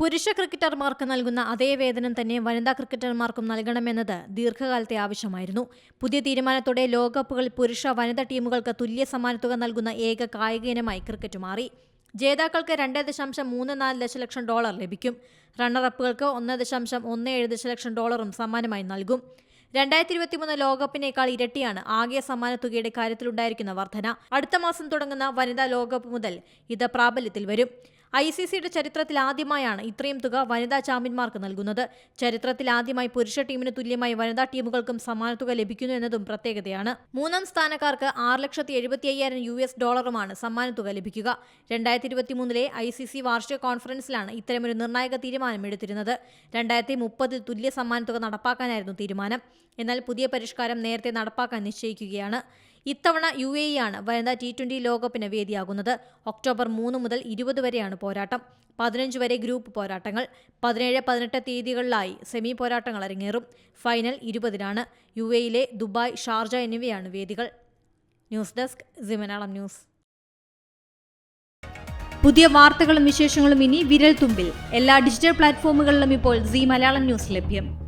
പുരുഷ ക്രിക്കറ്റർമാർക്ക് നൽകുന്ന അതേ വേതനം തന്നെ വനിതാ ക്രിക്കറ്റർമാർക്കും നൽകണമെന്നത് ദീർഘകാലത്തെ ആവശ്യമായിരുന്നു. പുതിയ തീരുമാനത്തോടെ ലോകകപ്പുകളിൽ പുരുഷ വനിതാ ടീമുകൾക്ക് തുല്യ സമ്മാനത്തുക നൽകുന്ന ഏക കായിക ഇനമായി ക്രിക്കറ്റ് മാറി. ജേതാക്കൾക്ക് രണ്ട് ദശാംശം മൂന്ന് നാല് ദശലക്ഷം ഡോളർ ലഭിക്കും. റണ്ണറപ്പുകൾക്ക് ഒന്ന് ദശാംശം ഒന്ന് ഏഴ് ദശലക്ഷം ഡോളറും സമ്മാനമായി നൽകും. രണ്ടായിരത്തി ഇരുപത്തിമൂന്ന് ലോകകപ്പിനേക്കാൾ ഇരട്ടിയാണ് ആകെ സമ്മാനത്തുകയുടെ കാര്യത്തിലുണ്ടായിരിക്കുന്ന വർധന. അടുത്ത മാസം തുടങ്ങുന്ന വനിതാ ലോകകപ്പ് മുതൽ ഇത് പ്രാബല്യത്തിൽ വരും. ഐ സി സിയുടെ ചരിത്രത്തിൽ ആദ്യമായാണ് ഇത്രയും തുക വനിതാ ചാമ്പ്യന്മാർക്ക് നൽകുന്നത്. ചരിത്രത്തിൽ ആദ്യമായി പുരുഷ ടീമിന് തുല്യമായി വനിതാ ടീമുകൾക്കും സമാന തുക ലഭിക്കുന്നു എന്നതും പ്രത്യേകതയാണ്. മൂന്നാം സ്ഥാനക്കാർക്ക് ആറ് ലക്ഷത്തി എഴുപത്തി അയ്യായിരം യു എസ് ഡോളറുമാണ് സമ്മാന തുക ലഭിക്കുക. രണ്ടായിരത്തി ഇരുപത്തി മൂന്നിലെ ഐ സി സി വാർഷിക കോൺഫറൻസിലാണ് ഇത്തരമൊരു നിർണായക തീരുമാനം എടുത്തിരുന്നത്. രണ്ടായിരത്തി മുപ്പതിൽ തുല്യ സമ്മാന തുക നടപ്പാക്കാനായിരുന്നു തീരുമാനം. എന്നാൽ പുതിയ പരിഷ്കാരം നേരത്തെ നടപ്പാക്കാൻ നിശ്ചയിക്കുകയാണ്. ഇത്തവണ യു എ ആണ് വനിതാ ടി ട്വന്റി ലോകകപ്പിന് വേദിയാകുന്നത്. ഒക്ടോബർ മൂന്ന് മുതൽ ഇരുപത് വരെയാണ് പോരാട്ടം. പതിനഞ്ച് വരെ ഗ്രൂപ്പ് പോരാട്ടങ്ങൾ. പതിനേഴ് പതിനെട്ട് തീയതികളിലായി സെമി പോരാട്ടങ്ങൾ അരങ്ങേറും. ഫൈനൽ ഇരുപതിനാണ് യു എയിലെ ദുബായ് ഷാർജ എന്നിവയാണ് വേദികൾ. ന്യൂസ് ഡെസ്ക് സിമനാളം ന്യൂസ്. പുതിയ വാർത്തകളും വിശേഷങ്ങളും ഇനി വിരൽ തുമ്പിൽ എല്ലാ ഡിജിറ്റൽ പ്ലാറ്റ്ഫോമുകളിലും ഇപ്പോൾ സി മലയാളം ന്യൂസ് ലഭ്യം.